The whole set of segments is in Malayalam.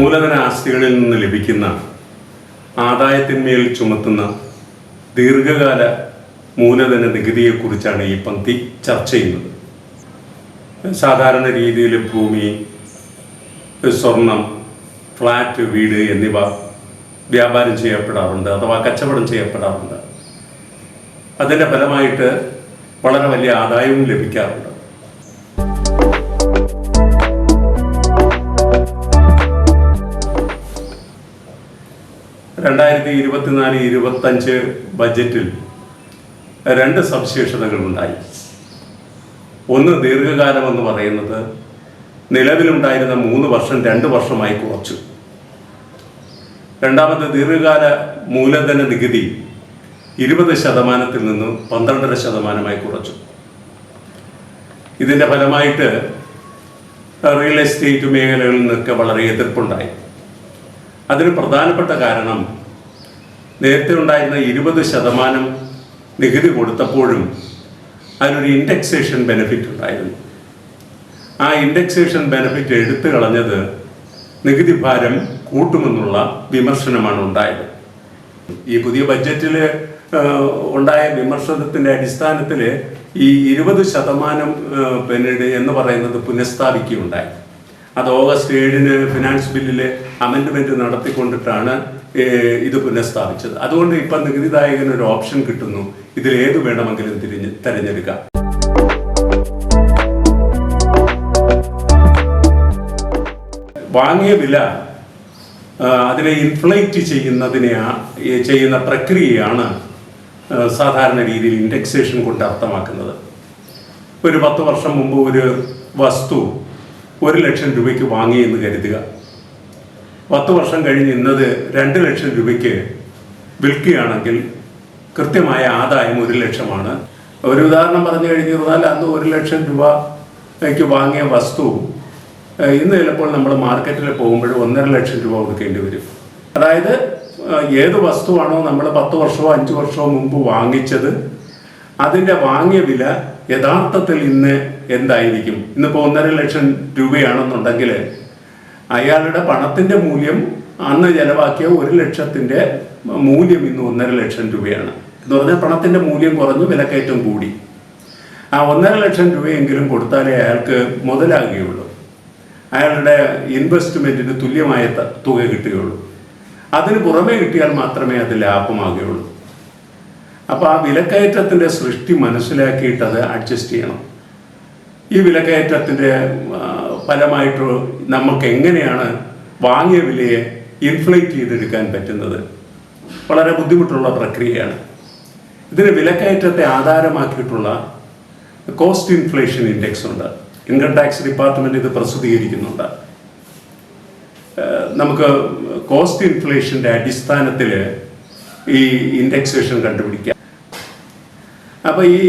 മൂലധന ആസ്തികളിൽ നിന്ന് ലഭിക്കുന്ന ആദായത്തിന്മേൽ ചുമത്തുന്ന ദീർഘകാല മൂലധന നികുതിയെക്കുറിച്ചാണ് ഈ പങ്ക്തി ചർച്ച ചെയ്യുന്നത്. സാധാരണ രീതിയിൽ ഭൂമി സ്വർണം ഫ്ലാറ്റ് വീട് എന്നിവ വ്യാപാരം ചെയ്യപ്പെടാറുണ്ട് അഥവാ കച്ചവടം ചെയ്യപ്പെടാറുണ്ട്. അതിന്റെ ഫലമായിട്ട് വളരെ വലിയ ആദായവും ലഭിക്കാറുണ്ട്. രണ്ടായിരത്തി ഇരുപത്തിനാല് ഇരുപത്തഞ്ച് ബജറ്റിൽ രണ്ട് സവിശേഷതകളുണ്ടായി. ഒന്ന് ദീർഘകാലം എന്ന് പറയുന്നത് നിലവിലുണ്ടായിരുന്ന മൂന്ന് വർഷം രണ്ട് വർഷമായി കുറച്ചു. രണ്ടാമത്തെ ദീർഘകാല മൂലധന നികുതി ഇരുപത് ശതമാനത്തിൽ നിന്ന് പന്ത്രണ്ടര ശതമാനമായി കുറച്ചു. ഇതിന്റെ ഫലമായിട്ട് റിയൽ എസ്റ്റേറ്റ് മേഖലകളിൽ നിന്നൊക്കെ വളരെ എതിർപ്പുണ്ടായി. അതിന് പ്രധാനപ്പെട്ട കാരണം നേരത്തെ ഉണ്ടായിരുന്ന ഇരുപത് ശതമാനം നികുതി കൊടുത്തപ്പോഴും അതിനൊരു ഇൻഡെക്സേഷൻ ബെനിഫിറ്റ് ഉണ്ടായിരുന്നു. ആ ഇൻഡെക്സേഷൻ ബെനിഫിറ്റ് എടുത്തു കളഞ്ഞത് നികുതി ഭാരം കൂട്ടുമെന്നുള്ള വിമർശനമാണ് ഉണ്ടായത്. ഈ പുതിയ ബഡ്ജറ്റിൽ ഉണ്ടായ വിമർശനത്തിന്റെ അടിസ്ഥാനത്തിൽ ഈ ഇരുപത് ശതമാനം പിന്നീട് എന്ന് പറയുന്നത് പുനഃസ്ഥാപിക്കുകയുണ്ടായി. അത് ഓഗസ്റ്റ് ഏഴിന് ഫിനാൻസ് ബില്ലിലെ അമെൻഡ്മെന്റ് നടത്തിക്കൊണ്ടിട്ടാണ് ഇത് പുനഃസ്ഥാപിച്ചത്. അതുകൊണ്ട് ഇപ്പം നികുതിദായകന് ഒരു ഓപ്ഷൻ കിട്ടുന്നു. ഇതിൽ ഏത് വേണമെങ്കിലും തിരിഞ്ഞ് തിരഞ്ഞെടുക്കാം. വാങ്ങിയ വില അതിനെ ഇൻഫ്ലേറ്റ് ചെയ്യുന്നതിനെ ചെയ്യുന്ന പ്രക്രിയയാണ് സാധാരണ രീതിയിൽ ഇൻഡെക്സേഷൻ കൊണ്ട് അർത്ഥമാക്കുന്നത്. ഒരു പത്ത് വർഷം മുമ്പ് ഒരു വസ്തു ഒരു ലക്ഷം രൂപയ്ക്ക് വാങ്ങി എന്ന് കരുതുക. പത്ത് വർഷം കഴിഞ്ഞ് ഇന്നത് രണ്ട് ലക്ഷം രൂപയ്ക്ക് വിൽക്കുകയാണെങ്കിൽ കൃത്യമായ ആദായം ഒരു ലക്ഷമാണ്. ഒരു ഉദാഹരണം പറഞ്ഞു കഴിഞ്ഞു പറഞ്ഞാൽ അന്ന് ഒരു ലക്ഷം രൂപയ്ക്ക് വാങ്ങിയ വസ്തു ഇന്ന് ചിലപ്പോൾ നമ്മൾ മാർക്കറ്റിൽ പോകുമ്പോൾ ഒന്നര ലക്ഷം രൂപ കൊടുക്കേണ്ടി വരും. അതായത് ഏത് വസ്തുവാണോ നമ്മൾ പത്ത് വർഷമോ അഞ്ച് വർഷമോ മുമ്പ് വാങ്ങിച്ചത് അതിന്റെ വാങ്ങിയ വില യഥാർത്ഥത്തിൽ ഇന്ന് എന്തായിരിക്കും? ഇന്നിപ്പോൾ ഒന്നര ലക്ഷം രൂപയാണെന്നുണ്ടെങ്കിൽ അയാളുടെ പണത്തിന്റെ മൂല്യം അന്ന് ചെലവാക്കിയ ഒരു ലക്ഷത്തിന്റെ മൂല്യം ഇന്ന് ഒന്നര ലക്ഷം രൂപയാണ്. എന്ന് പറഞ്ഞാൽ പണത്തിന്റെ മൂല്യം കുറഞ്ഞു വിലക്കയറ്റം കൂടി. ആ ഒന്നര ലക്ഷം രൂപയെങ്കിലും കൊടുത്താലേ അയാൾക്ക് മുതലാകുകയുള്ളൂ. അയാളുടെ ഇൻവെസ്റ്റ്മെന്റിന് തുല്യമായ തുക കിട്ടുകയുള്ളൂ. അതിന് പുറമേ കിട്ടിയാൽ മാത്രമേ അത് ലാഭമാകുകയുള്ളൂ. അപ്പോൾ ആ വിലക്കയറ്റത്തിന്റെ സൃഷ്ടി മനസ്സിലാക്കിയിട്ട് അത് അഡ്ജസ്റ്റ് ചെയ്യണം. ഈ വിലക്കയറ്റത്തിന്റെ ഫലമായിട്ട് നമുക്ക് എങ്ങനെയാണ് വാങ്ങിയ വിലയെ ഇൻഫ്ലേറ്റ് ചെയ്തെടുക്കാൻ പറ്റുന്നത്? വളരെ ബുദ്ധിമുട്ടുള്ള പ്രക്രിയയാണ്. ഇതിന് വിലക്കയറ്റത്തെ ആധാരമാക്കിയിട്ടുള്ള കോസ്റ്റ് ഇൻഫ്ലേഷൻ ഇൻഡെക്സ് ഉണ്ട്. ഇൻകം ടാക്സ് ഡിപ്പാർട്ട്മെന്റ് ഇത് പ്രസിദ്ധീകരിക്കുന്നുണ്ട്. നമുക്ക് കോസ്റ്റ് ഇൻഫ്ലേഷന്റെ അടിസ്ഥാനത്തിൽ ഈ ഇൻഡെക്സേഷൻ കണ്ടുപിടിക്കാം. അപ്പൊ ഈ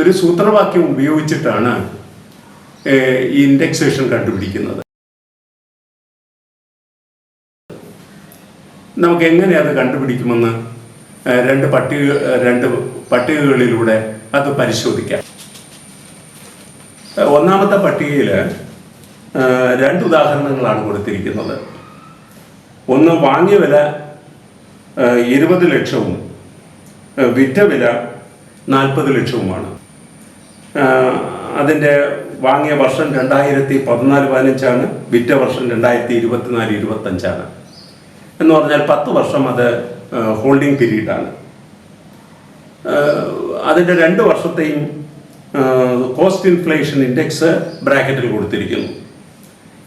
ഒരു സൂത്രവാക്യം ഉപയോഗിച്ചിട്ടാണ് ഈ ഇൻഡെക്സേഷൻ കണ്ടുപിടിക്കുന്നത്. നമുക്ക് എങ്ങനെ അത് കണ്ടുപിടിക്കുമെന്ന് രണ്ട് പട്ടിക രണ്ട് പട്ടികകളിലൂടെ അത് പരിശോധിക്കാം. ഒന്നാമത്തെ പട്ടികയിൽ രണ്ട് ഉദാഹരണങ്ങളാണ് കൊടുത്തിരിക്കുന്നത്. ഒന്ന് വാങ്ങിയ വില ഇരുപത് ലക്ഷവും വിറ്റ വില നാൽപ്പത് ലക്ഷവുമാണ്. അതിന്റെ വാങ്ങിയ വർഷം രണ്ടായിരത്തി പതിനാല് പതിനഞ്ചാണ് വിറ്റ വർഷം രണ്ടായിരത്തി ഇരുപത്തിനാല് ഇരുപത്തഞ്ചാണ് എന്ന് പറഞ്ഞാൽ പത്ത് വർഷം അത് ഹോൾഡിംഗ് പീരീഡാണ്. അതിന്റെ രണ്ട് വർഷത്തെയും കോസ്റ്റ് ഇൻഫ്ലേഷൻ ഇൻഡെക്സ് ബ്രാക്കറ്റിൽ കൊടുത്തിരിക്കുന്നു.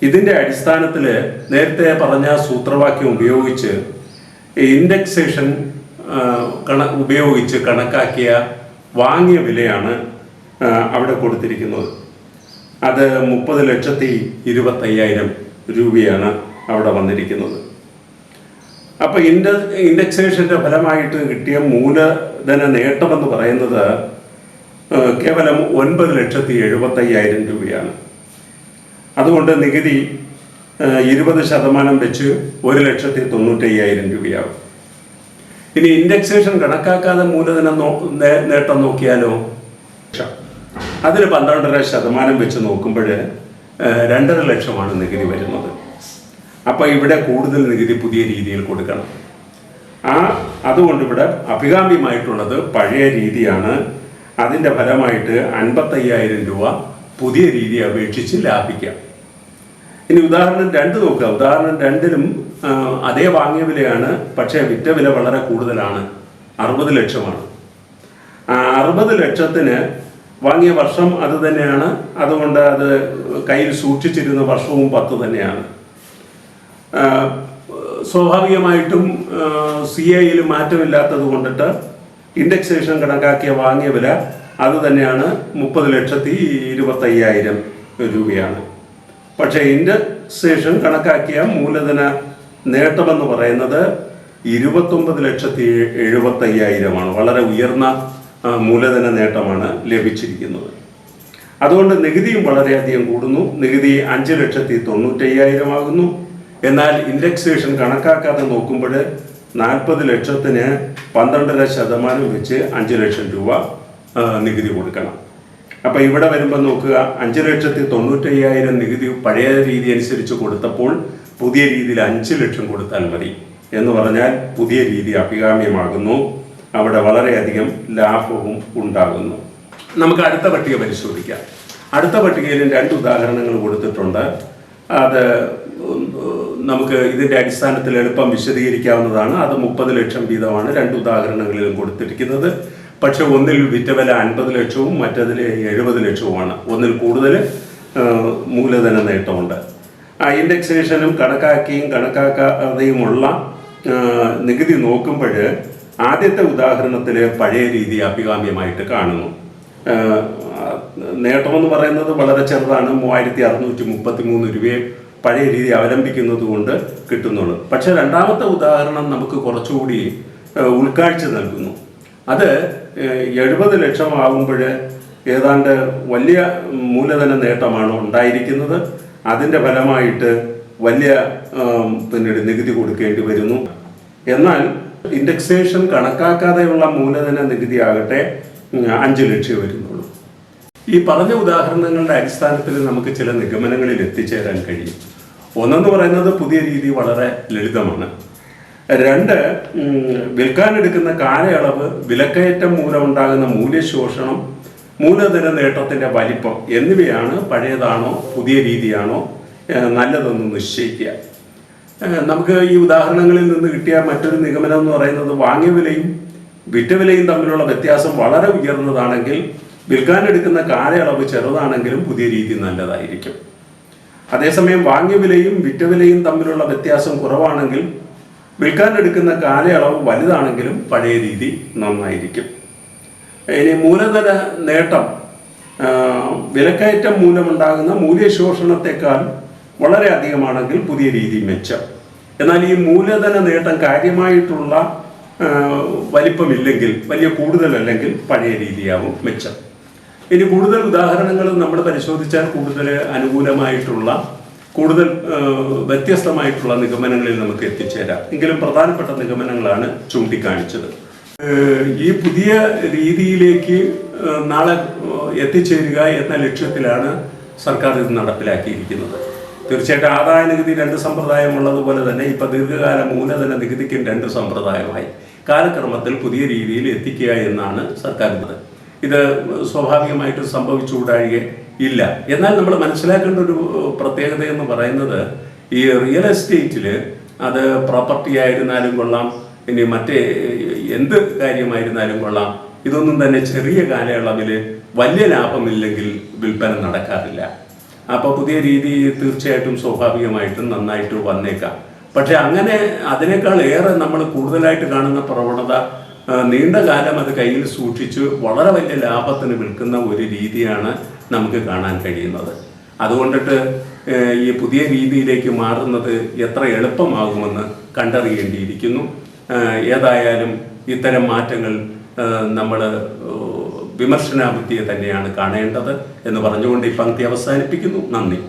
ഇതിന്റെ അടിസ്ഥാനത്തിൽ നേരത്തെ പറഞ്ഞ സൂത്രവാക്യം ഉപയോഗിച്ച് ഇൻഡെക്സേഷൻ കണ ഉപയോഗിച്ച് കണക്കാക്കിയ വാങ്ങിയ വിലയാണ് അവിടെ കൊടുത്തിരിക്കുന്നത്. അത് മുപ്പത് ലക്ഷത്തി ഇരുപത്തയ്യായിരം രൂപയാണ് അവിടെ വന്നിരിക്കുന്നത്. അപ്പോൾ ഇൻഡ ഇൻഡെക്സേഷന്റെ ഫലമായിട്ട് കിട്ടിയ മൂലധന നേട്ടമെന്ന് പറയുന്നത് കേവലം ഒൻപത് ലക്ഷത്തി എഴുപത്തയ്യായിരം രൂപയാണ്. അതുകൊണ്ട് നികുതി ഇരുപത് ശതമാനം വെച്ച് ഒരു ലക്ഷത്തി തൊണ്ണൂറ്റയ്യായിരം രൂപയാവും. ഇനി ഇൻഡെക്സേഷൻ കണക്കാക്കാതെ മൂലധനം നേട്ടം നോക്കിയാലോ? അതിന് പന്ത്രണ്ടര ശതമാനം വെച്ച് നോക്കുമ്പോൾ രണ്ടര ലക്ഷമാണ് നികുതി വരുന്നത്. അപ്പോൾ ഇവിടെ കൂടുതൽ നികുതി പുതിയ രീതിയിൽ കൊടുക്കണം. ആ അതുകൊണ്ട് ഇവിടെ അഭികാമ്യമായിട്ടുള്ളത് പഴയ രീതിയാണ്. അതിന്റെ ഫലമായിട്ട് അൻപത്തയ്യായിരം രൂപ പുതിയ രീതി അപേക്ഷിച്ച് ലാഭിക്കാം. ഇനി ഉദാഹരണം രണ്ട് നോക്കുക. ഉദാഹരണം രണ്ടിലും അതേ വാങ്ങിയ വിലയാണ് പക്ഷേ വിറ്റ വില വളരെ കൂടുതലാണ്. അറുപത് ലക്ഷമാണ്. അറുപത് ലക്ഷത്തിന് വാങ്ങിയ വർഷം അത് തന്നെയാണ്. അതുകൊണ്ട് അത് കയ്യിൽ സൂക്ഷിച്ചിരുന്ന വർഷവും പത്ത് തന്നെയാണ്. സ്വാഭാവികമായിട്ടും സി എയിൽ മാറ്റമില്ലാത്തത് കൊണ്ടിട്ട് ഇൻഡെക്സേഷൻ കണക്കാക്കിയ വാങ്ങിയ വില അത് തന്നെയാണ് മുപ്പത് ലക്ഷത്തി ഇരുപത്തയ്യായിരം രൂപയാണ്. പക്ഷേ ഇൻഡക്സേഷൻ കണക്കാക്കിയ മൂലധന നേട്ടമെന്ന് പറയുന്നത് ഇരുപത്തൊമ്പത് ലക്ഷത്തി എഴുപത്തയ്യായിരമാണ്. വളരെ ഉയർന്ന മൂലധന നേട്ടമാണ് ലഭിച്ചിരിക്കുന്നത്. അതുകൊണ്ട് നികുതിയും വളരെയധികം കൂടുന്നു. നികുതി അഞ്ച് ലക്ഷത്തി തൊണ്ണൂറ്റയ്യായിരമാകുന്നു എന്നാൽ ഇൻഡെക്സേഷൻ കണക്കാക്കാതെ നോക്കുമ്പോൾ നാൽപ്പത് ലക്ഷത്തിന് പന്ത്രണ്ടര ശതമാനം വെച്ച് അഞ്ച് ലക്ഷം രൂപ നികുതി കൊടുക്കണം. അപ്പം ഇവിടെ വരുമ്പോൾ നോക്കുക അഞ്ച് ലക്ഷത്തി തൊണ്ണൂറ്റയ്യായിരം നികുതി പഴയ രീതി അനുസരിച്ച് കൊടുത്തപ്പോൾ പുതിയ രീതിയിൽ അഞ്ച് ലക്ഷം കൊടുത്താൽ മതി എന്ന് പറഞ്ഞാൽ പുതിയ രീതി അഭികാമ്യമാകുന്നു. അവിടെ വളരെയധികം ലാഭവും ഉണ്ടാകുന്നു. നമുക്ക് അടുത്ത പട്ടിക പരിശോധിക്കാം. അടുത്ത പട്ടികയിൽ രണ്ട് ഉദാഹരണങ്ങൾ കൊടുത്തിട്ടുണ്ട്. അത് നമുക്ക് ഇതിന്റെ അടിസ്ഥാനത്തിൽ എളുപ്പം വിശദീകരിക്കാവുന്നതാണ്. അത് മുപ്പത് ലക്ഷം വീതമാണ് രണ്ട് ഉദാഹരണങ്ങളിലും കൊടുത്തിരിക്കുന്നത്. പക്ഷെ ഒന്നിൽ വിറ്റ വില അൻപത് ലക്ഷവും മറ്റതിൽ എഴുപത് ലക്ഷവുമാണ്. ഒന്നിൽ കൂടുതൽ മൂലധന നേട്ടമുണ്ട്. ഇൻഡെക്സേഷനും കണക്കാക്കിയും കണക്കാക്കാതെയുമുള്ള നികുതി നോക്കുമ്പോൾ ആദ്യത്തെ ഉദാഹരണത്തിൽ പഴയ രീതി അഭികാമ്യമായിട്ട് കാണുന്നു. നേട്ടമെന്ന് പറയുന്നത് വളരെ ചെറുതാണ്. മൂവായിരത്തി അറുന്നൂറ്റി മുപ്പത്തി മൂന്ന് രൂപയെ പഴയ രീതി അവലംബിക്കുന്നത് കൊണ്ട് കിട്ടുന്നുള്ളൂ. പക്ഷെ രണ്ടാമത്തെ ഉദാഹരണം നമുക്ക് കുറച്ചുകൂടി ഉൾക്കാഴ്ച നൽകുന്നു. അത് എഴുപത് ലക്ഷം ആകുമ്പോൾ ഏതാണ്ട് വലിയ മൂലധന നേട്ടമാണ് ഉണ്ടായിരിക്കുന്നത്. അതിന്റെ ഫലമായിട്ട് വലിയ പിന്നീട് നികുതി കൊടുക്കേണ്ടി വരുന്നു. എന്നാൽ ഇൻഡെക്സേഷൻ കണക്കാക്കാതെയുള്ള മൂലധന നികുതി ആകട്ടെ അഞ്ച് ലക്ഷം വരുന്നുള്ളൂ. ഈ പറഞ്ഞ ഉദാഹരണങ്ങളുടെ അടിസ്ഥാനത്തിൽ നമുക്ക് ചില നിഗമനങ്ങളിൽ എത്തിച്ചേരാൻ കഴിയും. ഒന്നെന്ന് പറയുന്നത് പുതിയ രീതി വളരെ ലളിതമാണ്. രണ്ട് വിൽക്കാനെടുക്കുന്ന കാലയളവ് വിലക്കയറ്റം മൂലമുണ്ടാകുന്ന മൂല്യശോഷണം മൂലധന നേട്ടത്തിന്റെ വലിപ്പം എന്നിവയാണ് പഴയതാണോ പുതിയ രീതിയാണോ നല്ലതെന്ന് നിശ്ചയിക്കുക. നമുക്ക് ഈ ഉദാഹരണങ്ങളിൽ നിന്ന് കിട്ടിയ മറ്റൊരു നിഗമനം എന്ന് പറയുന്നത് വാങ്ങിയ വിലയും വിറ്റ വിലയും തമ്മിലുള്ള വ്യത്യാസം വളരെ ഉയർന്നതാണെങ്കിൽ വിൽക്കാനെടുക്കുന്ന കാലയളവ് ചെറുതാണെങ്കിലും പുതിയ രീതി നല്ലതായിരിക്കും. അതേസമയം വാങ്ങിയ വിലയും വിറ്റ വിലയും തമ്മിലുള്ള വ്യത്യാസം കുറവാണെങ്കിൽ വിൽക്കാനെടുക്കുന്ന കാലയളവ് വലുതാണെങ്കിലും പഴയ രീതി നന്നായിരിക്കും. ഇനി മൂലധന നേട്ടം വിലക്കയറ്റം മൂലമുണ്ടാകുന്ന മൂല്യശോഷണത്തെക്കാൾ വളരെ അധികമാണെങ്കിൽ പുതിയ രീതി മെച്ചം. എന്നാൽ ഈ മൂലധന നേട്ടം കാര്യമായിട്ടുള്ള വലിപ്പമില്ലെങ്കിൽ വലിയ കൂടുതലല്ലെങ്കിൽ പഴയ രീതിയാവും മെച്ചം. ഇനി കൂടുതൽ ഉദാഹരണങ്ങൾ നമ്മൾ പരിശോധിച്ചാൽ കൂടുതൽ അനുകൂലമായിട്ടുള്ള കൂടുതൽ വ്യത്യസ്തമായിട്ടുള്ള നിഗമനങ്ങളിൽ നമുക്ക് എത്തിച്ചേരാം. എങ്കിലും പ്രധാനപ്പെട്ട നിഗമനങ്ങളാണ് ചൂണ്ടിക്കാണിച്ചത്. ഈ പുതിയ രീതിയിലേക്ക് നാളെ എത്തിച്ചേരുക എന്ന ലക്ഷ്യത്തിലാണ് സർക്കാർ ഇത് നടപ്പിലാക്കിയിരിക്കുന്നത്. തീർച്ചയായിട്ടും ആദായ നികുതി രണ്ട് സമ്പ്രദായം ഉള്ളതുപോലെ തന്നെ ഇപ്പൊ ദീർഘകാല മൂലധന നികുതിക്കും രണ്ട് സമ്പ്രദായമായി കാലക്രമത്തിൽ പുതിയ രീതിയിൽ എത്തിക്കുക എന്നാണ് സർക്കാർ ഇത് സ്വാഭാവികമായിട്ട് സംഭവിച്ചുകൂടാഴിക ഇല്ല. എന്നാൽ നമ്മൾ മനസ്സിലാക്കേണ്ട ഒരു പ്രത്യേകത എന്ന് പറയുന്നത് ഈ റിയൽ എസ്റ്റേറ്റിൽ അത് പ്രോപ്പർട്ടി ആയിരുന്നാലും കൊള്ളാം. ഇനി മറ്റേ എന്ത് കാര്യമായിരുന്നാലും കൊള്ളാം. ഇതൊന്നും തന്നെ ചെറിയ കാലയളവിൽ വലിയ ലാഭമില്ലെങ്കിൽ വിൽപ്പന നടക്കാറില്ല. അപ്പോൾ പുതിയ രീതി തീർച്ചയായിട്ടും സ്വാഭാവികമായിട്ടും നന്നായിട്ട് വന്നേക്കാം. പക്ഷെ അങ്ങനെ അതിനേക്കാൾ ഏറെ നമ്മൾ കൂടുതലായിട്ട് കാണുന്ന പ്രവണത നീണ്ട കാലം അത് കയ്യിൽ സൂക്ഷിച്ച് വളരെ വലിയ ലാഭത്തിന് വിൽക്കുന്ന ഒരു രീതിയാണ് നമുക്ക് കാണാൻ കഴിയുന്നത്. അതുകൊണ്ടിട്ട് ഈ പുതിയ രീതിയിലേക്ക് മാറുന്നത് എത്ര എളുപ്പമാകുമെന്ന് കണ്ടറിയേണ്ടിയിരിക്കുന്നു. ഏതായാലും ഇത്തരം മാറ്റങ്ങൾ നമ്മൾ വിമർശനാബുദ്ധിയെ തന്നെയാണ് കാണേണ്ടത് എന്ന് പറഞ്ഞുകൊണ്ട് ഈ പങ്ക്തി അവസാനിപ്പിക്കുന്നു. നന്ദി.